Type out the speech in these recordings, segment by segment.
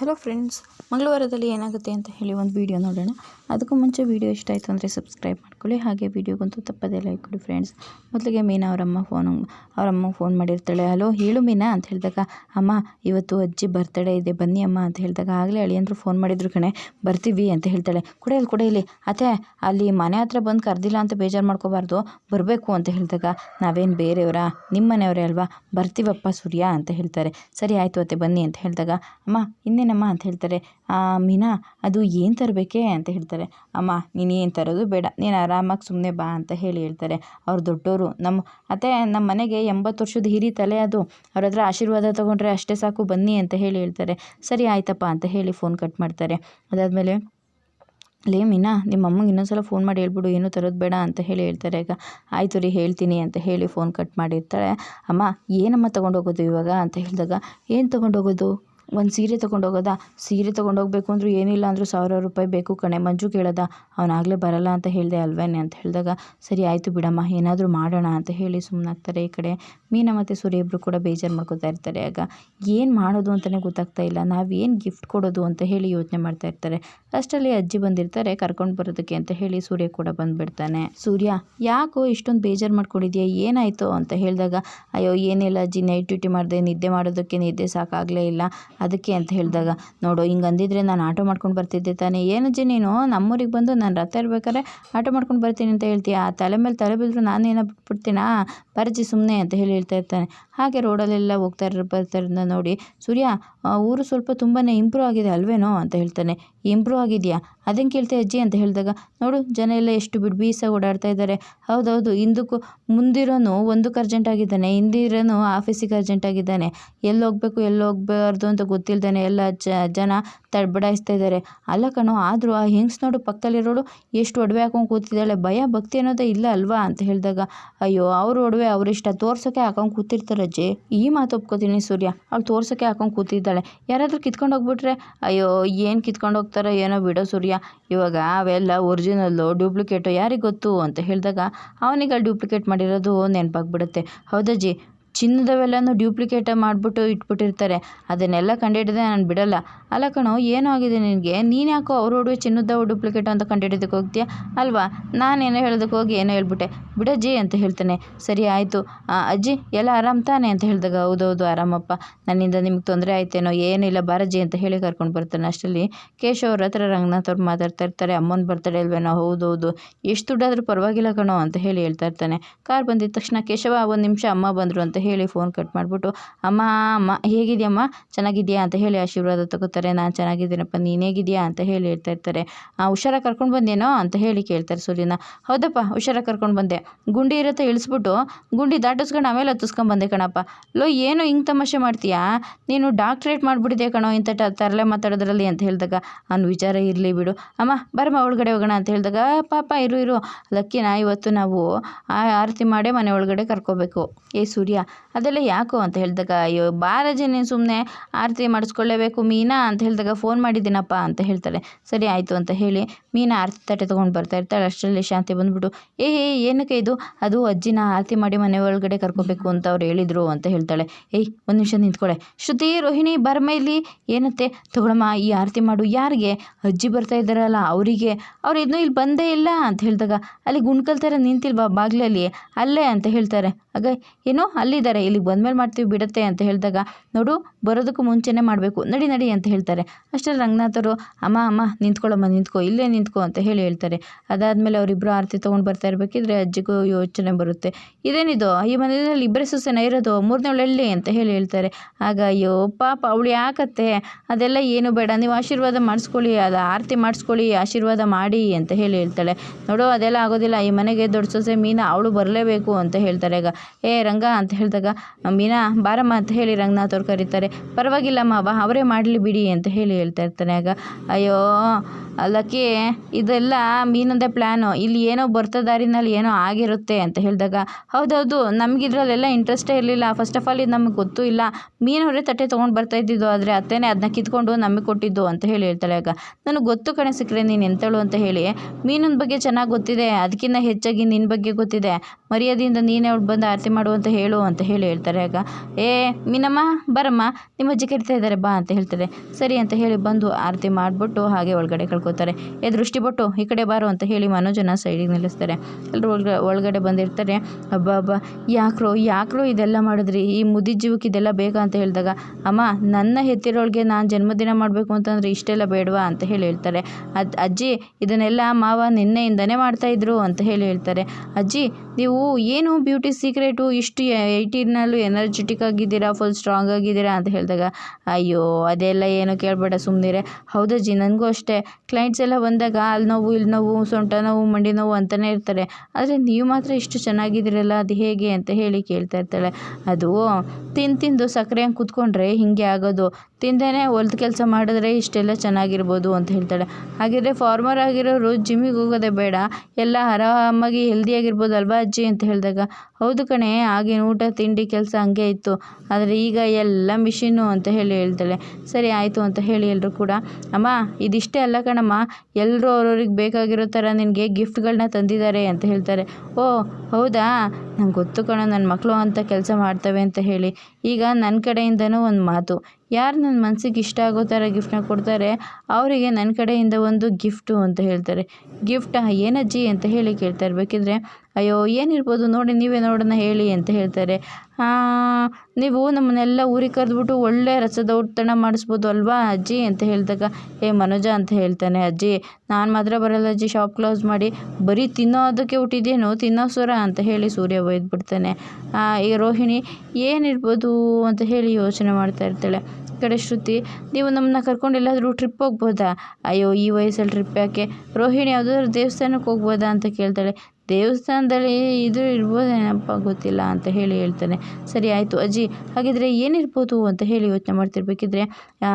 Hello friends, ಮಂಗಳವಾರದಲ್ಲಿ ಏನಾಗುತ್ತೆ ಅಂತ ಹೇಳಿ ಒಂದು ವೀಡಿಯೋ ನೋಡೋಣ. ಅದಕ್ಕೂ ಮುಂಚೆ ವೀಡಿಯೋ ಇಷ್ಟ ಆಯಿತು ಅಂದರೆ ಸಬ್ಸ್ಕ್ರೈಬ್ ಮಾಡ್ಕೊಳ್ಳಿ. ಹಾಗೆ ವೀಡಿಯೋಗಂತೂ ತಪ್ಪದೇ ಲೈಕ್ ಕೊಡಿ ಫ್ರೆಂಡ್ಸ್ ಮೊದಲಿಗೆ ಮೀನಾ ಅವರಮ್ಮ ಫೋನ್ ಅವರಮ್ಮ ಫೋನ್ ಮಾಡಿರ್ತಾಳೆ. ಹಲೋ, ಹೇಳು ಮೀನಾ ಅಂತ ಹೇಳಿದಾಗ, ಅಮ್ಮ, ಇವತ್ತು ಅಜ್ಜಿ ಬರ್ತಡೇ ಇದೆ, ಬನ್ನಿ ಅಮ್ಮ ಅಂತ ಹೇಳಿದಾಗ, ಆಗಲೇ ಅಳಿಯಂದ್ರು ಫೋನ್ ಮಾಡಿದ್ರು ಕಣೆ. ಬರ್ತೀವಿ ಅಂತ ಹೇಳ್ತಾಳೆ. ಕೊಡೆ ಇಲ್ಲಿ ಕೊಡೆ ಇಲ್ಲಿ. ಅತ್ತೆ, ಅಲ್ಲಿ ಮನೆ ಹತ್ರ ಬಂದು ಕರೆದಿಲ್ಲ ಅಂತ ಬೇಜಾರು ಮಾಡ್ಕೋಬಾರ್ದು. ಬರಬೇಕು ಅಂತ ಹೇಳಿದಾಗ, ನಾವೇನು ಬೇರೆಯವರಾ? ನಿಮ್ಮ ಮನೆಯವರೇ ಅಲ್ವಾ? ಬರ್ತೀವಪ್ಪ ಸೂರ್ಯ ಅಂತ ಹೇಳ್ತಾರೆ. ಸರಿ, ಆಯಿತು ಅತ್ತೆ, ಬನ್ನಿ ಅಂತ ಹೇಳಿದಾಗ, ಅಮ್ಮ ಇನ್ನೇನಮ್ಮ ಅಂತ ಹೇಳ್ತಾರೆ. ಮೀನಾ, ಅದು ಏನು ತರಬೇಕೇ ಅಂತ ಹೇಳ್ತಾರೆ. ಅಮ್ಮ, ನೀನು ಏನು ತರೋದು ಬೇಡ, ನೀನು ಆರಾಮಾಗಿ ಸುಮ್ಮನೆ ಬಾ ಅಂತ ಹೇಳಿ ಹೇಳ್ತಾರೆ. ಅವ್ರು ದೊಡ್ಡವರು ನಮ್ಮ ಅತ್ತೆ ನಮ್ಮ ಮನೆಗೆ ಎಂಬತ್ತು ವರ್ಷದ ಹಿರಿ ತಲೆ ಅದು. ಅವ್ರ ಹತ್ರ ಆಶೀರ್ವಾದ ತೊಗೊಂಡ್ರೆ ಅಷ್ಟೇ ಸಾಕು, ಬನ್ನಿ ಅಂತ ಹೇಳಿ ಹೇಳ್ತಾರೆ. ಸರಿ, ಆಯ್ತಪ್ಪ ಅಂತ ಹೇಳಿ ಫೋನ್ ಕಟ್ ಮಾಡ್ತಾರೆ. ಅದಾದಮೇಲೆ, ಲೇ ಮೀನಾ ನಿಮ್ಮ ಅಮ್ಮಂಗೆ ಇನ್ನೊಂದ್ಸಲ ಫೋನ್ ಮಾಡಿ ಹೇಳ್ಬಿಡು, ಏನೂ ತರೋದು ಬೇಡ ಅಂತ ಹೇಳಿ ಹೇಳ್ತಾರೆ. ಈಗ ಆಯ್ತು ರೀ, ಹೇಳ್ತೀನಿ ಅಂತ ಹೇಳಿ ಫೋನ್ ಕಟ್ ಮಾಡಿರ್ತಾಳೆ. ಅಮ್ಮ, ಏನಮ್ಮ ತೊಗೊಂಡೋಗೋದು ಇವಾಗ? ಅಂತ ಹೇಳಿದಾಗ, ಏನು ತೊಗೊಂಡೋಗೋದು ಒಂದು ಸೀರೆ ತೊಗೊಂಡೋಗೋದಾ ಸೀರೆ ತೊಗೊಂಡೋಗ್ಬೇಕು ಅಂದರೂ ಏನಿಲ್ಲ ಅಂದರೂ ಸಾವಿರ ರೂಪಾಯಿ ಬೇಕು ಕಣೆ. ಮಂಜು ಕೇಳೋದ? ಅವನಾಗಲೇ ಬರಲ್ಲ ಅಂತ ಹೇಳಿದೆ ಅಲ್ವೇನೆ ಅಂತ ಹೇಳಿದಾಗ, ಸರಿ ಆಯಿತು ಬಿಡಮ್ಮ, ಏನಾದರೂ ಮಾಡೋಣ ಅಂತ ಹೇಳಿ ಸುಮ್ಮನಾಗ್ತಾರೆ ಈ ಕಡೆ. ಮೀನಾ ಮತ್ತು ಸೂರ್ಯ ಇಬ್ಬರು ಕೂಡ ಬೇಜಾರು ಮಾಡ್ಕೋತಾ ಇರ್ತಾರೆ. ಆಗ ಏನು ಮಾಡೋದು ಅಂತಲೇ ಗೊತ್ತಾಗ್ತಾ ಇಲ್ಲ. ನಾವೇನು ಗಿಫ್ಟ್ ಕೊಡೋದು ಅಂತ ಹೇಳಿ ಯೋಚನೆ ಮಾಡ್ತಾ ಇರ್ತಾರೆ. ಅಷ್ಟರಲ್ಲಿ ಅಜ್ಜಿ ಬಂದಿರ್ತಾರೆ, ಕರ್ಕೊಂಡು ಬರೋದಕ್ಕೆ ಅಂತ ಹೇಳಿ ಸೂರ್ಯ ಕೂಡ ಬಂದುಬಿಡ್ತಾನೆ. ಸೂರ್ಯ, ಯಾಕೋ ಇಷ್ಟೊಂದು ಬೇಜಾರು ಮಾಡ್ಕೊಂಡಿದ್ಯಾ? ಏನಾಯಿತು? ಅಂತ ಹೇಳಿದಾಗ, ಅಯ್ಯೋ, ಏನಿಲ್ಲ ಅಜ್ಜಿ, ನೈಟ್ ಡ್ಯೂಟಿ ಮಾಡಿದೆ, ನಿದ್ದೆ ಮಾಡೋದಕ್ಕೆ ನಿದ್ದೆ ಸಾಕಾಗಲೇ ಇಲ್ಲ. ಅದಕ್ಕೆ ಅಂತ ಹೇಳಿದಾಗ, ನೋಡು ಹಿಂಗೆ ಅಂದಿದ್ರೆ ನಾನು ಆಟೋ ಮಾಡ್ಕೊಂಡು ಬರ್ತಿದ್ದೆ ತಾನೇ. ಏನಜ್ಜಿ ನೀನು? ನಮ್ಮೂರಿಗೆ ಬಂದು ನಾನು ರಥ ಇರ್ಬೇಕಾದ್ರೆ ಆಟೋ ಮಾಡ್ಕೊಂಡು ಬರ್ತೀನಿ ಅಂತ ಹೇಳ್ತೀಯ. ಆ ತಲೆ ಮೇಲೆ ತಲೆ ಬಿದ್ದರೂ ನಾನೇನೋ ಬಿಟ್ಬಿಡ್ತೀನಾ? ಬರ್ಜಿ ಸುಮ್ಮನೆ ಅಂತ ಹೇಳಿ ಹೇಳ್ತಾ ಇರ್ತಾನೆ. ಹಾಗೆ ರೋಡಲ್ಲೆಲ್ಲ ಹೋಗ್ತಾ ಇರೋ ಬರ್ತಾರನ್ನ ನೋಡಿ, ಸೂರ್ಯ ಊರು ಸ್ವಲ್ಪ ತುಂಬಾ ಇಂಪ್ರೂವ್ ಆಗಿದೆ ಅಲ್ವೇನೋ ಅಂತ ಹೇಳ್ತಾನೆ. ಇಂಪ್ರೂವ್ ಆಗಿದೆಯಾ? ಅದೇನು ಕೇಳ್ತೆ ಅಜ್ಜಿ ಅಂತ ಹೇಳಿದಾಗ, ನೋಡು, ಜನ ಎಲ್ಲ ಎಷ್ಟು ಬಿಡು ಬೀಸ ಓಡಾಡ್ತಾ ಇದ್ದಾರೆ ಹೌದೌದು, ಹಿಂದಕ್ಕೂ ಮುಂದಿರೋನು ಒಂದಕ್ಕೆ ಅರ್ಜೆಂಟ್ ಆಗಿದ್ದಾನೆ, ಹಿಂದಿರೋನು ಆಫೀಸಿಗೆ ಅರ್ಜೆಂಟ್ ಆಗಿದ್ದಾನೆ. ಎಲ್ಲಿ ಹೋಗ್ಬೇಕು, ಎಲ್ಲಿ ಹೋಗ್ಬಾರ್ದು ಅಂತ ಗೊತ್ತಿಲ್ದಾನೆ ಎಲ್ಲ ಜನ ತಡ್ಬಡಾಯಿಸ್ತಾ ಇದ್ದಾರೆ. ಅಲ್ಲ ಕಣೋ, ಆದರೂ ಆ ಹೆಂಗ್ಸ್ ನೋಡು ಪಕ್ಕದಲ್ಲಿರೋಳು ಎಷ್ಟು ಒಡವೆ ಹಾಕೊಂಡು ಕೂತಿದ್ದಾಳೆ? ಭಯ, ಭಕ್ತಿ ಅನ್ನೋದೇ ಇಲ್ಲ ಅಲ್ವಾ ಅಂತ ಹೇಳಿದಾಗ, ಅಯ್ಯೋ, ಅವ್ರ ಒಡವೆ ಅವರಿಷ್ಟ ತೋರ್ಸೋಕ್ಕೆ ಹಾಕೊಂಡು ಕೂತಿರ್ತಾರೆ ಅಜ್ಜಿ ಈ ಮಾತು ಒಪ್ಕೋತೀನಿ ಸೂರ್ಯ. ಅವ್ಳು ತೋರ್ಸೋಕ್ಕೆ ಹಾಕೊಂಡು ಕೂತಿದ್ದಾಳೆ. ಯಾರಾದರೂ ಕಿತ್ಕೊಂಡು ಹೋಗ್ಬಿಟ್ರೆ? ಅಯ್ಯೋ, ಏನು ಕಿತ್ಕೊಂಡು ಹೋಗ್ತಾರೋ ಏನೋ ಬಿಡೋ ಸೂರ್ಯ. ಇವಾಗ ಅವೆಲ್ಲ ಒರಿಜಿನಲ್ಲು ಡೂಪ್ಲಿಕೇಟು ಯಾರಿಗೆ ಗೊತ್ತು? ಅಂತ ಹೇಳಿದಾಗ, ಅವನಿಗೆ ಡೂಪ್ಲಿಕೇಟ್ ಮಾಡಿರೋದು ನೆನಪಾಗ್ಬಿಡುತ್ತೆ. ಹೌದಜ್ಜಿ ಚಿನ್ನದವೆಲ್ಲನೂ ಡ್ಯೂಪ್ಲಿಕೇಟ ಮಾಡಿಬಿಟ್ಟು ಇಟ್ಬಿಟ್ಟಿರ್ತಾರೆ. ಅದನ್ನೆಲ್ಲ ಕಂಡುಹಿಡಿದ್ರೆ ನಾನು ಬಿಡಲ್ಲ. ಅಲ್ಲ ಕಣೋ ಏನೋ ಆಗಿದೆ ನಿನಗೆ? ನೀನು ಯಾಕೋ ಅವ್ರ ಒಡವೆ ಚಿನ್ನದ ಡ್ಯೂಪ್ಲಿಕೇಟ್ ಅಂತ ಕಂಡುಹಿಡಿದಕ್ಕೆ ಹೋಗ್ತೀಯ? ಅಲ್ವಾ? ನಾನೇನೋ ಹೇಳೋದಕ್ಕೆ ಹೋಗಿ ಏನೋ ಹೇಳ್ಬಿಟ್ಟೆ. ಬಿಡಜ್ಜಿ ಅಂತ ಹೇಳ್ತಾನೆ. ಸರಿ, ಆಯಿತು. ಅಜ್ಜಿ, ಎಲ್ಲ ಆರಾಮ್ ತಾನೆ? ಅಂತ ಹೇಳಿದಾಗ, ಹೌದೌದು, ಆರಾಮಪ್ಪ. ನನ್ನಿಂದ ನಿಮ್ಗೆ ತೊಂದರೆ ಆಯ್ತೇನೋ ಏನಿಲ್ಲ ಬಾರಜ್ಜಿ ಅಂತ ಹೇಳಿ ಕರ್ಕೊಂಡು ಬರ್ತಾನೆ. ಅಷ್ಟರಲ್ಲಿ ಅವ್ರ ಹತ್ರ ರಂಗನಾಥ್ ಅವ್ರು ಮಾತಾಡ್ತಾ ಇರ್ತಾರೆ. ಅಮ್ಮನ ಬರ್ತಾಳೆ ಅಲ್ವೇನೋ? ಹೌದೌದು. ಎಷ್ಟು ದುಡ್ಡಾದರೂ ಪರವಾಗಿಲ್ಲ ಕಣೋ ಅಂತ ಹೇಳಿ ಹೇಳ್ತಾ ಇರ್ತಾನೆ. ಕಾರ್ ಬಂದಿದ ತಕ್ಷಣ ಕೇಶವ, ಒಂದು ನಿಮಿಷ ಅಮ್ಮ ಬಂದರು ಅಂತ ಹೇಳಿ ಫೋನ್ ಕಟ್ ಮಾಡಿಬಿಟ್ಟು, ಅಮ್ಮ ಅಮ್ಮ, ಹೇಗಿದೆಯಮ್ಮ? ಚೆನ್ನಾಗಿದೆಯಾ? ಅಂತ ಹೇಳಿ ಆಶೀರ್ವಾದ ತಗೋತಾರೆ. ನಾನು ಚೆನ್ನಾಗಿದ್ದೀನಪ್ಪ, ನೀನು ಹೇಗಿದೆಯಾ? ಅಂತ ಹೇಳಿ ಹೇಳ್ತಾ ಇರ್ತಾರೆ. ಹುಷಾರಾಗಿ ಕರ್ಕೊಂಡು ಬಂದೇನೋ? ಅಂತ ಹೇಳಿ ಕೇಳ್ತಾರೆ ಸೂರ್ಯನ. ಹೌದಪ್ಪ, ಹುಷಾರಾಗಿ ಕರ್ಕೊಂಡು ಬಂದೆ. ಗುಂಡಿ ಇರತ್ತೆ ಇಳಿಸ್ಬಿಟ್ಟು, ಗುಂಡಿ ದಾಟಿಸ್ಕೊಂಡು ಆಮೇಲೆ ಹತ್ತಿಸ್ಕೊಂಡು ಕಣಪ್ಪ. ಲೋ, ಏನು ಹಿಂಗೆ ತಮಾಷೆ ಮಾಡ್ತೀಯಾ? ನೀನು ಡಾಕ್ಟ್ರೇಟ್ ಮಾಡಿಬಿಟ್ಟಿದೆ ಕಣೋ ಇಂಥ ತರಲೆ ಮಾತಾಡೋದ್ರಲ್ಲಿ? ಅಂತ ಹೇಳಿದಾಗ ಅವ್ನ ವಿಚಾರ ಇರಲಿ ಬಿಡು. ಅಮ್ಮ, ಬರಮ್ಮ, ಒಳಗಡೆ ಹೋಗೋಣ. ಅಂತ ಹೇಳಿದಾಗ, ಪಾಪ, ಇರು ಇರು. ಲಕ್ಕಿನ ಇವತ್ತು ನಾವು ಆರತಿ ಮಾಡೇ ಮನೆ ಒಳಗಡೆ ಕರ್ಕೋಬೇಕು. ಏ ಸೂರ್ಯ ಅದೆಲ್ಲ ಯಾಕೋ ಅಂತ ಹೇಳಿದಾಗ, ಅಯ್ಯೋ ಬಾರಜಿ ನೀನು ಸುಮ್ಮನೆ ಆರತಿ ಮಾಡಿಸ್ಕೊಳ್ಳೇಬೇಕು, ಮೀನಾ ಅಂತ ಹೇಳಿದಾಗ ಫೋನ್ ಮಾಡಿದ್ದೀನಪ್ಪ ಅಂತ ಹೇಳ್ತಾರೆ. ಸರಿ ಆಯಿತು ಅಂತ ಹೇಳಿ ಮೀನಾ ಆರತಿ ತಟ್ಟೆ ತೊಗೊಂಡು ಬರ್ತಾ ಇರ್ತಾಳೆ. ಅಷ್ಟರಲ್ಲಿ ಶಾಂತಿ ಬಂದ್ಬಿಟ್ಟು, ಏ ಏನಕ್ಕೆ ಇದು? ಅದು ಅಜ್ಜಿನ ಆರತಿ ಮಾಡಿ ಮನೆ ಒಳಗಡೆ ಕರ್ಕೋಬೇಕು ಅಂತ ಅವ್ರು ಹೇಳಿದರು ಅಂತ ಹೇಳ್ತಾಳೆ. ಏಯ್, ಒಂದು ನಿಮಿಷ ನಿಂತ್ಕೊಳ್ಳೆ ಶ್ರುತಿ, ರೋಹಿಣಿ ಬರ್ಮೈಲಿ ಏನತ್ತೆ? ತಗೊಳಮ್ಮ, ಈ ಆರತಿ ಮಾಡು. ಯಾರಿಗೆ? ಅಜ್ಜಿ ಬರ್ತಾ ಇದ್ದಾರಲ್ಲ, ಅವರಿಗೆ. ಅವ್ರು ಇನ್ನೂ ಇಲ್ಲಿ ಬಂದೇ ಇಲ್ಲ ಅಂತ ಹೇಳಿದಾಗ, ಅಲ್ಲಿ ಗುಂಡ್ಕಲ್ ಥರ ನಿಂತಿಲ್ವಾ ಬಾಗಿಲಲ್ಲಿ? ಅಲ್ಲೇ ಅಂತ ಹೇಳ್ತಾರೆ. ಆಗ ಏನೋ ಅಲ್ಲಿದ್ದಾರೆ ಇಲ್ಲಿಗೆ ಬಂದಮೇಲೆ ಮಾಡ್ತೀವಿ ಬಿಡತ್ತೆ ಅಂತ ಹೇಳಿದಾಗ, ನೋಡು, ಬರೋದಕ್ಕೂ ಮುಂಚೆನೇ ಮಾಡಬೇಕು, ನಡಿ ನಡಿ ಅಂತ ಹೇಳ್ತಾರೆ. ಅಷ್ಟೇ ರಂಗನಾಥರು, ಅಮ್ಮ ಅಮ್ಮ, ನಿಂತ್ಕೊಳ್ಳಮ್ಮ, ನಿಂತ್ಕೊ, ಇಲ್ಲೇ ನಿಂತ್ಕೊ ಅಂತ ಹೇಳಿ ಹೇಳ್ತಾರೆ. ಅದಾದಮೇಲೆ ಅವರಿಬ್ಬರು ಆರತಿ ತೊಗೊಂಡು ಬರ್ತಾ ಇರಬೇಕಿದ್ರೆ ಅಜ್ಜಿಗೂ ಯೋಚನೆ ಬರುತ್ತೆ. ಇದೇನಿದು ಈ ಮನೆಯಲ್ಲಿ ಇಬ್ಬರೇ ಸೊಸೆನ ಇರೋದು, ಮೂರನೇ ಎಲ್ಲಿ ಅಂತ ಹೇಳಿ ಹೇಳ್ತಾರೆ. ಆಗ, ಅಯ್ಯೋ, ಪಾಪ, ಅವಳು ಯಾಕತ್ತೆ? ಅದೆಲ್ಲ ಏನು ಬೇಡ, ನೀವು ಆಶೀರ್ವಾದ ಮಾಡಿಸ್ಕೊಳ್ಳಿ, ಅದು ಆರತಿ ಮಾಡಿಸ್ಕೊಳ್ಳಿ, ಆಶೀರ್ವಾದ ಮಾಡಿ ಅಂತ ಹೇಳಿ ಹೇಳ್ತಾಳೆ. ನೋಡು, ಅದೆಲ್ಲ ಆಗೋದಿಲ್ಲ, ಈ ಮನೆಗೆ ದೊಡ್ಡ ಸೊಸೆ ಮೀನಾ, ಅವಳು ಬರಲೇಬೇಕು ಅಂತ ಹೇಳ್ತಾರೆ. ಈಗ, ಏ, ರಂಗ ಅಂತ ಹೇಳಿದಾಗ, ಮೀನಾ, ಬಾರಮ್ಮ ಅಂತ ಹೇಳಿ ರಂಗನಾಥ್ ಅವ್ರು ಕರೀತಾರೆ. ಪರವಾಗಿಲ್ಲ ಮಾವ ಅವರೇ ಮಾಡಲಿ ಬಿಡಿ ಅಂತ ಹೇಳಿ ಹೇಳ್ತಾ ಇರ್ತಾನೆ. ಆಗ, ಅಯ್ಯೋ ಲಕ್ಕಿ ಇದೆಲ್ಲ ಮೀನಂದೇ ಪ್ಲ್ಯಾನು ಇಲ್ಲಿ ಏನೋ ಬರ್ತಾ ದಾರಿನಲ್ಲಿ ಏನೋ ಆಗಿರುತ್ತೆ ಅಂತ ಹೇಳಿದಾಗ, ಹೌದೌದು, ನಮ್ಗೆ ಇದರಲ್ಲೆಲ್ಲ ಇಂಟ್ರೆಸ್ಟೇ ಇರಲಿಲ್ಲ. ಫಸ್ಟ್ ಆಫ್ ಆಲ್ ಇದು ನಮಗೆ ಗೊತ್ತೂ ಇಲ್ಲ. ಮೀನವರೇ ತಟ್ಟೆ ತೊಗೊಂಡು ಬರ್ತಾ ಇದ್ದಿದ್ದು, ಆದರೆ ಅತ್ತೇನೆ ಅದನ್ನ ಕಿತ್ಕೊಂಡು ನಮಗೆ ಕೊಟ್ಟಿದ್ದು ಅಂತ ಹೇಳಿ ಹೇಳ್ತಾಳೆ ಆಗ. ನನಗೆ ಗೊತ್ತು ಕಣೆ ಸಿಕ್ಕರೆ ನೀನು ಎಂತಳು ಅಂತ ಹೇಳಿ. ಮೀನಿನ ಬಗ್ಗೆ ಚೆನ್ನಾಗಿ ಗೊತ್ತಿದೆ. ಅದಕ್ಕಿಂತ ಹೆಚ್ಚಾಗಿ ನಿನ್ನ ಬಗ್ಗೆ ಗೊತ್ತಿದೆ. ಮರ್ಯಾದೆಯಿಂದ ನೀನೇ ಅವ್ಳು ಬಂದು ಆರತಿ ಮಾಡು ಅಂತ ಹೇಳು ಅಂತ ಹೇಳಿ ಹೇಳ್ತಾರೆ ಆಗ. ಏ, ಮೀನಮ್ಮ, ಬರಮ್ಮ. ನಿಮ್ಮ ಅಜ್ಜಿ ಕರಿತಾ ಇದ್ದಾರೆ ಬಾ ಅಂತ ಹೇಳ್ತಾರೆ ಸರಿ ಅಂತ ಹೇಳಿ ಬಂದು ಆರತಿ ಮಾಡಿಬಿಟ್ಟು ಹಾಗೆ ಒಳಗಡೆ ಕಳ್ಕೊತಾರೆ ಏ ದೃಷ್ಟಿ ಬಿಟ್ಟು ಈ ಕಡೆ ಬಾರು ಅಂತ ಹೇಳಿ ಮನೋಜನ ಸೈಡಿಗೆ ನಿಲ್ಲಿಸ್ತಾರೆ. ಎಲ್ಲರೂ ಒಳಗ, ಒಳಗಡೆ ಬಂದಿರ್ತಾರೆ. ಹಬ್ಬ ಹಬ್ಬ ಯಾಕ್ರೋ ಯಾಕ್ರೋ ಇದೆಲ್ಲ ಮಾಡಿದ್ರಿ? ಈ ಮುದಿ ಜೀವಕ್ಕೆ ಇದೆಲ್ಲ ಬೇಕಾ ಅಂತ ಹೇಳಿದಾಗ, ಅಮ್ಮ, ನನ್ನ ಹೆತ್ತಿರೋಳಿಗೆ ನಾನು ಜನ್ಮದಿನ ಮಾಡಬೇಕು ಅಂತಂದರೆ ಇಷ್ಟೆಲ್ಲ ಬೇಡವಾ? ಅಂತ ಹೇಳಿ ಹೇಳ್ತಾರೆ. ಅದು, ಅಜ್ಜಿ, ಇದನ್ನೆಲ್ಲ ಮಾವ ನಿನ್ನೆಯಿಂದನೇ ಮಾಡ್ತಾಯಿದ್ರು ಅಂತ ಹೇಳಿ ಹೇಳ್ತಾರೆ. ಅಜ್ಜಿ ನೀವು ಏನು ಬ್ಯೂಟಿ ಸೀಕ್ರೆಟು ಇಷ್ಟು ಏಯ್ಟೀನಲ್ಲೂ ಎನರ್ಜೆಟಿಕ್ ಆಗಿದ್ದೀರಾ ಫುಲ್ ಸ್ಟ್ರಾಂಗ್ ಆಗಿದ್ದೀರಾ ಅಂತ ಹೇಳಿದಾಗ, ಅಯ್ಯೋ, ಅದೆಲ್ಲ ಏನು ಕೇಳಬೇಡ ಸುಮ್ಮನಿರೆ ಹೌದಜ್ಜಿ ನನಗೂ ಅಷ್ಟೇ. ಕ್ಲೈಂಟ್ಸ್ ಎಲ್ಲ ಬಂದಾಗ ಅಲ್ಲಿ ನೋವು, ಇಲ್ಲಿ ನೋವು, ಸೊಂಟ ನೋವು, ಮಂಡಿ ನೋವು ಅಂತಲೇ ಇರ್ತಾರೆ. ಆದರೆ ನೀವು ಮಾತ್ರ ಇಷ್ಟು ಚೆನ್ನಾಗಿದ್ದೀರಲ್ಲ, ಅದು ಹೇಗೆ ಅಂತ ಹೇಳಿ ಕೇಳ್ತಾ ಇರ್ತಾಳೆ. ಅದು ತಿಂದು ತಿಂದು ಸಕ್ಕರೆ ಹಂಗೆ ಕುತ್ಕೊಂಡ್ರೆ ಹೀಗೆ ಆಗೋದು. ತಿಂದೇ ಹೊಲ್ದ ಕೆಲಸ ಮಾಡಿದ್ರೆ ಇಷ್ಟೆಲ್ಲ ಚೆನ್ನಾಗಿರ್ಬೋದು ಅಂತ ಹೇಳ್ತಾಳೆ. ಹಾಗಿದ್ರೆ ಫಾರ್ಮರ್ ಆಗಿರೋರು ಜಿಮ್ಮಿಗೆ ಹೋಗೋದೇ ಬೇಡ. ಎಲ್ಲ ಆರಾಮಾಗಿ ಹೆಲ್ದಿಯಾಗಿರ್ಬೋದಲ್ವಾ ಅಜ್ಜಿ ಅಂತ ಹೇಳಿದಾಗ, ಹೌದು ಕಣೆ ಆಗಿನ ಊಟ, ತಿಂಡಿ, ಕೆಲಸ ಹಂಗೆ ಇತ್ತು. ಆದರೆ ಈಗ ಎಲ್ಲ ಮಿಷಿನ್ನು ಅಂತ ಹೇಳಿ ಹೇಳ್ತಾಳೆ. ಸರಿ, ಆಯಿತು ಅಂತ ಹೇಳಿ ಎಲ್ಲರೂ ಕೂಡ, ಅಮ್ಮ, ಇದಿಷ್ಟೇ ಅಲ್ಲ ಕಣಮ್ಮ ಎಲ್ಲರೂ ಅವ್ರವ್ರಿಗೆ ಬೇಕಾಗಿರೋ ಥರ ನಿನಗೆ ಗಿಫ್ಟ್ಗಳನ್ನ ತಂದಿದ್ದಾರೆ ಅಂತ ಹೇಳ್ತಾರೆ. ಓ, ಹೌದಾ? ನಂಗೆ ಗೊತ್ತು ಕಣ ನನ್ನ ಮಕ್ಕಳು ಅಂತ ಕೆಲಸ ಮಾಡ್ತವೆ ಅಂತ ಹೇಳಿ. ಈಗ ನನ್ನ ಕಡೆಯಿಂದನೂ ಒಂದು ಮಾತು. ಯಾರು ನನ್ನ ಮನಸ್ಸಿಗೆ ಇಷ್ಟ ಆಗೋ ಥರ ಗಿಫ್ಟ್ನ ಕೊಡ್ತಾರೆ, ಅವರಿಗೆ ನನ್ನ ಕಡೆಯಿಂದ ಒಂದು ಗಿಫ್ಟು ಅಂತ ಹೇಳ್ತಾರೆ. ಗಿಫ್ಟಾ? ಏನಜ್ಜಿ ಅಂತ ಹೇಳಿ ಕೇಳ್ತಾ ಇರಬೇಕಿದ್ರೆ ಅಯ್ಯೋ, ಏನಿರ್ಬೋದು ನೋಡಿ, ನೀವೇ ನೋಡೋಣ ಹೇಳಿ ಅಂತ ಹೇಳ್ತಾರೆ. ನೀವು ನಮ್ಮನ್ನೆಲ್ಲ ಊರಿಗೆ ಕರೆದ್ಬಿಟ್ಟು ಒಳ್ಳೆ ರಸದ ಔತಣ ಮಾಡಿಸ್ಬೋದು ಅಲ್ವಾ ಅಜ್ಜಿ ಅಂತ ಹೇಳಿದಾಗ, ಏ, ಮನೋಜ ಅಂತ ಹೇಳ್ತಾನೆ ಅಜ್ಜಿ. ನಾನು ಮಾತ್ರ ಬರಲ್ಲ ಅಜ್ಜಿ ಶಾಪ್ ಕ್ಲೋಸ್ ಮಾಡಿ, ಬರೀ ತಿನ್ನೋದಕ್ಕೆ ಹುಟ್ಟಿದ್ದೇನು, ತಿನ್ನೋ ಸ್ವರ ಅಂತ ಹೇಳಿ ಸೂರ್ಯ ಒಯ್ದುಬಿಡ್ತಾನೆ. ಈಗ ರೋಹಿಣಿ ಏನಿರ್ಬೋದು ಅಂತ ಹೇಳಿ ಯೋಚನೆ ಮಾಡ್ತಾ ಇರ್ತಾಳೆ. ಕಡೆ ಶ್ರುತಿ, ನೀವು ನಮ್ಮನ್ನ ಕರ್ಕೊಂಡು ಎಲ್ಲಾದರೂ ಟ್ರಿಪ್ ಹೋಗ್ಬೋದಾ? ಅಯ್ಯೋ, ಈ ವಯಸ್ಸಲ್ಲಿ ಟ್ರಿಪ್ ಯಾಕೆ? ರೋಹಿಣಿ ಯಾವುದಾದ್ರು ದೇವಸ್ಥಾನಕ್ಕೆ ಹೋಗ್ಬೋದಾ? ಅಂತ ಕೇಳ್ತಾಳೆ. ದೇವಸ್ಥಾನದಲ್ಲಿ ಇದು ಇರ್ಬೋದೇನಪ್ಪ ಗೊತ್ತಿಲ್ಲ ಅಂತ ಹೇಳಿ ಹೇಳ್ತಾನೆ. ಸರಿ, ಆಯಿತು ಅಜ್ಜಿ. ಹಾಗಿದ್ದರೆ ಏನಿರ್ಬೋದು ಅಂತ ಹೇಳಿ ಯೋಚನೆ ಮಾಡ್ತಿರ್ಬೇಕಿದ್ರೆ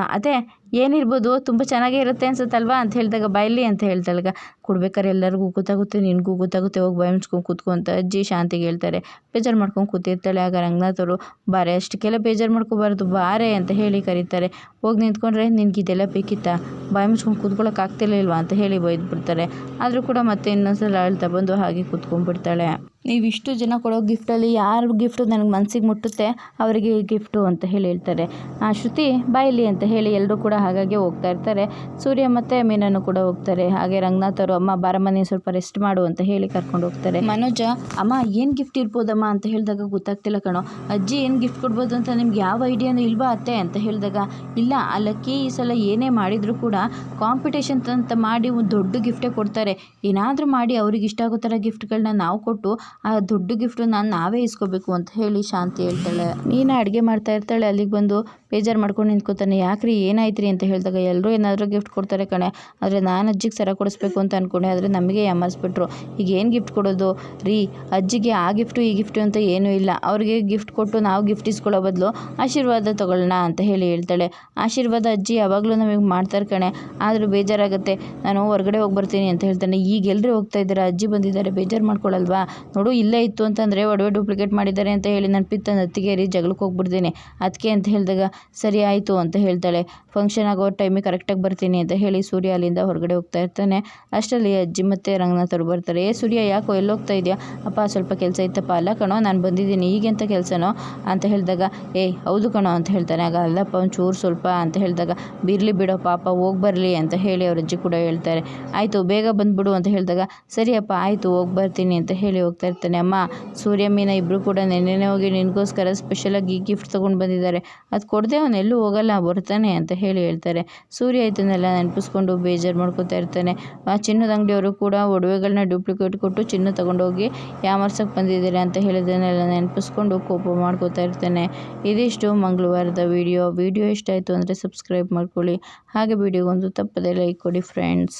ಅದೇ ಏನಿರ್ಬೋದು, ತುಂಬ ಚೆನ್ನಾಗೇ ಇರುತ್ತೆ ಅನ್ಸುತ್ತಲ್ವಾ ಅಂತ ಹೇಳಿದಾಗ ಬಾಯಲ್ಲಿ ಅಂತ ಹೇಳ್ತಾಳಗ. ಕೊಡ್ಬೇಕಾದ್ರೆ ಎಲ್ಲರಿಗೂ ಗೊತ್ತಾಗುತ್ತೆ, ನಿನಗೂ ಗೊತ್ತಾಗುತ್ತೆ. ಹೋಗಿ ಬಾಯಿ ಮುಚ್ಕೊಂಡು ಕೂತ್ಕೊ ಅಂತ ಅಜ್ಜಿ ಶಾಂತಿಗೆ ಹೇಳ್ತಾರೆ. ಬೇಜಾರು ಮಾಡ್ಕೊಂಡು ಕೂತಿರ್ತಾಳೆ. ಆಗ ರಂಗನಾಥರು, ಬಾರೆ, ಅಷ್ಟಕ್ಕೆಲ್ಲ ಬೇಜಾರು ಮಾಡ್ಕೋಬಾರ್ದು, ಬಾರೆ ಅಂತ ಹೇಳಿ ಕರೀತಾರೆ. ಹೋಗಿ ನಿಂತ್ಕೊಂಡ್ರೆ, ನಿನಗೆ ಇದೆಲ್ಲ ಬೇಕಿತ್ತಾ? ಬಾಯಿ ಮುಚ್ಕೊಂಡು ಕೂತ್ಕೊಳ್ಳೋಕೆ ಆಗ್ತಿರ್ಲಿಲ್ವಾ ಅಂತ ಹೇಳಿ ಬೈದ್ಬಿಡ್ತಾರೆ. ಆದರೂ ಕೂಡ ಮತ್ತೆ ಇನ್ನೊಂದ್ಸಲ ಅಳ್ತಾ ಬಂದು ಹಾಗೆ ಕೂತ್ಕೊಂಡ್ಬಿಡ್ತಾಳೆ. ನೀವು ಇಷ್ಟು ಜನ ಕೊಡೋ ಗಿಫ್ಟಲ್ಲಿ ಯಾರ ಗಿಫ್ಟು ನನಗೆ ಮನಸ್ಸಿಗೆ ಮುಟ್ಟುತ್ತೆ, ಅವರಿಗೆ ಗಿಫ್ಟು ಅಂತ ಹೇಳಿ ಹೇಳ್ತಾರೆ ಆ, ಶ್ರುತಿ ಬಾಯಿಲಿ ಅಂತ ಹೇಳಿ ಎಲ್ಲರೂ ಕೂಡ ಹಾಗಾಗಿ ಹೋಗ್ತಾ ಇರ್ತಾರೆ. ಸೂರ್ಯ ಮತ್ತು ಮೀನನ್ನು ಕೂಡ ಹೋಗ್ತಾರೆ. ಹಾಗೆ ರಂಗನಾಥ್ ಅವರು, ಅಮ್ಮ ಬಾರಮ್ಮ ಸ್ವಲ್ಪ ರೆಸ್ಟ್ ಮಾಡು ಅಂತ ಹೇಳಿ ಕರ್ಕೊಂಡು ಹೋಗ್ತಾರೆ. ಮನೋಜ, ಅಮ್ಮ, ಏನು ಗಿಫ್ಟ್ ಇರ್ಬೋದಮ್ಮ? ಅಂತ ಹೇಳಿದಾಗ ಗೊತ್ತಾಗ್ತಿಲ್ಲ ಕಣೋ. ಅಜ್ಜಿ, ಏನು ಗಿಫ್ಟ್ ಕೊಡ್ಬೋದು ಅಂತ ನಿಮ್ಗೆ ಯಾವ ಐಡಿಯಾನು ಇಲ್ವಾ ಅತ್ತೆ? ಅಂತ ಹೇಳಿದಾಗ, ಇಲ್ಲ, ಆ ಈ ಸಲ ಏನೇ ಮಾಡಿದರೂ ಕೂಡ ಕಾಂಪಿಟೇಷನ್ ಅಂತ ಮಾಡಿ ಒಂದು ದೊಡ್ಡ ಗಿಫ್ಟೇ ಕೊಡ್ತಾರೆ. ಏನಾದರೂ ಮಾಡಿ ಅವ್ರಿಗೆ ಇಷ್ಟ ಆಗೋ ಥರ ಗಿಫ್ಟ್ಗಳನ್ನ ನಾವು ಕೊಟ್ಟು ಆ ದೊಡ್ಡ ನಾನು ನಾವೇ ಇಸ್ಕೋಬೇಕು ಅಂತ ಹೇಳಿ ಶಾಂತಿ ಹೇಳ್ತಾಳೆ. ನೀನು ಅಡುಗೆ ಮಾಡ್ತಾ ಇರ್ತಾಳೆ, ಅಲ್ಲಿಗೆ ಬಂದು ಬೇಜಾರು ಮಾಡ್ಕೊಂಡು ನಿಂತ್ಕೋತಾನೆ, ಯಾಕ್ರಿ ಏನಾಯ್ತು ರೀ ಅಂತ ಹೇಳಿದಾಗ ಎಲ್ಲರೂ ಏನಾದರೂ ಗಿಫ್ಟ್ ಕೊಡ್ತಾರೆ ಕಣೆ, ಆದರೆ ನಾನು ಅಜ್ಜಿಗೆ ಸರ ಕೊಡಿಸ್ಬೇಕು ಅಂತ ಅಂದ್ಕೊಂಡೆ ಆದರೆ ನಮಗೆ ಯಾಮಾರಿಸ್ಬಿಟ್ರು. ಈಗ ಏನು ಗಿಫ್ಟ್ ಕೊಡೋದು? ರೀ, ಅಜ್ಜಿಗೆ ಆ ಗಿಫ್ಟು ಈ ಗಿಫ್ಟು ಅಂತ ಏನೂ ಇಲ್ಲ. ಅವ್ರಿಗೆ ಗಿಫ್ಟ್ ಕೊಟ್ಟು ನಾವು ಗಿಫ್ಟ್ ಇಸ್ಕೊಳ್ಳೋ ಬದಲು ಆಶೀರ್ವಾದ ತೊಗೊಳ್ಳೋಣ ಅಂತ ಹೇಳಿ ಹೇಳ್ತಾಳೆ. ಆಶೀರ್ವಾದ ಅಜ್ಜಿ ಯಾವಾಗಲೂ ನಮಗೆ ಮಾಡ್ತಾರೆ ಕಣೆ, ಆದರೂ ಬೇಜಾರಾಗುತ್ತೆ. ನಾನು ಹೊರಗಡೆ ಹೋಗಿ ಬರ್ತೀನಿ ಅಂತ ಹೇಳ್ತಾನೆ. ಈಗ ಎಲ್ಲರೂ ಹೋಗ್ತಾ ಇದ್ದಾರೆ? ಅಜ್ಜಿ ಬಂದಿದ್ದಾರೆ, ಬೇಜಾರು ಮಾಡ್ಕೊಳ್ಳಲ್ವಾ ನೋಡು, ಇಲ್ಲೇ ಇತ್ತು ಅಂತಂದರೆ ಒಡವೆ ಡೂಪ್ಲಿಕೇಟ್ ಮಾಡಿದ್ದಾರೆ ಅಂತ ಹೇಳಿ ನಾನು ಪಿತ್ತ ರೀ ಜಗಳಕ್ಕೆ ಹೋಗ್ಬಿಡ್ತೀನಿ. ಅದಕ್ಕೆ ಅಂತ ಹೇಳಿದಾಗ ಸರಿ ಆಯಿತು ಅಂತ ಹೇಳ್ತಾಳೆ. ಫಂಕ್ಷನ್ ಆಗೋ ಟೈಮಿಗೆ ಕರೆಕ್ಟಾಗಿ ಬರ್ತೀನಿ ಅಂತ ಹೇಳಿ ಸೂರ್ಯ ಅಲ್ಲಿಂದ ಹೊರಗಡೆ ಹೋಗ್ತಾ ಇರ್ತಾನೆ. ಅಷ್ಟರಲ್ಲಿ ಅಜ್ಜಿ ಮತ್ತು ರಂಗನಾಥರು ಬರ್ತಾರೆ. ಏ ಸೂರ್ಯ, ಯಾಕೋ ಎಲ್ಲೋಗ್ತಾ ಇದೆಯಾ? ಅಪ್ಪ, ಸ್ವಲ್ಪ ಕೆಲಸ ಇತ್ತಪ್ಪ. ಅಲ್ಲ ಕಣೋ, ನಾನು ಬಂದಿದ್ದೀನಿ. ಈಗೆಂತ ಕೆಲಸನೋ? ಅಂತ ಹೇಳಿದಾಗ ಏಯ್ ಹೌದು ಕಣೋ, ಅಂತ ಹೇಳ್ತಾನೆ. ಆಗ, ಅಲ್ಲಪ್ಪ, ಒಂಚೂರು ಸ್ವಲ್ಪ, ಅಂತ ಹೇಳಿದಾಗ, ಬಿರ್ಲಿ ಬಿಡೋ ಪಾಪ, ಹೋಗಿ ಬರಲಿ, ಅಂತ ಹೇಳಿ ಅವ್ರ ಅಜ್ಜಿ ಕೂಡ ಹೇಳ್ತಾರೆ. ಆಯಿತು, ಬೇಗ ಬಂದುಬಿಡು, ಅಂತ ಹೇಳಿದಾಗ ಸರಿಯಪ್ಪ ಆಯಿತು, ಹೋಗಿ ಬರ್ತೀನಿ, ಅಂತ ಹೇಳಿ ಹೋಗ್ತಾ ಇರ್ತಾನೆ. ಅಮ್ಮ, ಸೂರ್ಯ, ಮೀನ ಇಬ್ಬರು ಕೂಡ ನೆನ್ನೆ ಹೋಗಿ ನಿನಗೋಸ್ಕರ ಸ್ಪೆಷಲಾಗಿ ಗಿಫ್ಟ್ ತೊಗೊಂಡು ಬಂದಿದ್ದಾರೆ. ಅದು ಕೊಡದೆ ಅವನು ಹೋಗಲ್ಲ ಬರ್ತಾನೆ ಅಂತ ಹೇಳಿ ಹೇಳ್ತಾರೆ. ಸೂರ್ಯ ಇದನ್ನೆಲ್ಲ ನೆನಪಿಸ್ಕೊಂಡು ಬೇಜಾರು ಮಾಡ್ಕೋತಾ ಇರ್ತಾನೆ. ಆ ಚಿನ್ನದ ಅಂಗಡಿಯವರು ಕೂಡ ಒಡವೆಗಳನ್ನ ಡೂಪ್ಲಿಕೇಟ್ ಕೊಟ್ಟು ಚಿನ್ನ ತಗೊಂಡೋಗಿ ಯಾಮರ್ಸಕ್ಕೆ ಬಂದಿದ್ದಾರೆ ಅಂತ ಹೇಳಿದನ್ನೆಲ್ಲ ನೆನಪಿಸ್ಕೊಂಡು ಕೋಪ ಮಾಡ್ಕೋತಾ ಇರ್ತಾನೆ. ಇದಿಷ್ಟು ಮಂಗಳವಾರದ ವಿಡಿಯೋ. ವಿಡಿಯೋ ಇಷ್ಟ ಆಯಿತು ಅಂದರೆ ಸಬ್ಸ್ಕ್ರೈಬ್ ಮಾಡ್ಕೊಳ್ಳಿ. ಹಾಗೆ ವಿಡಿಯೋಗೊಂದು ತಪ್ಪದೆ ಲೈಕ್ ಕೊಡಿ ಫ್ರೆಂಡ್ಸ್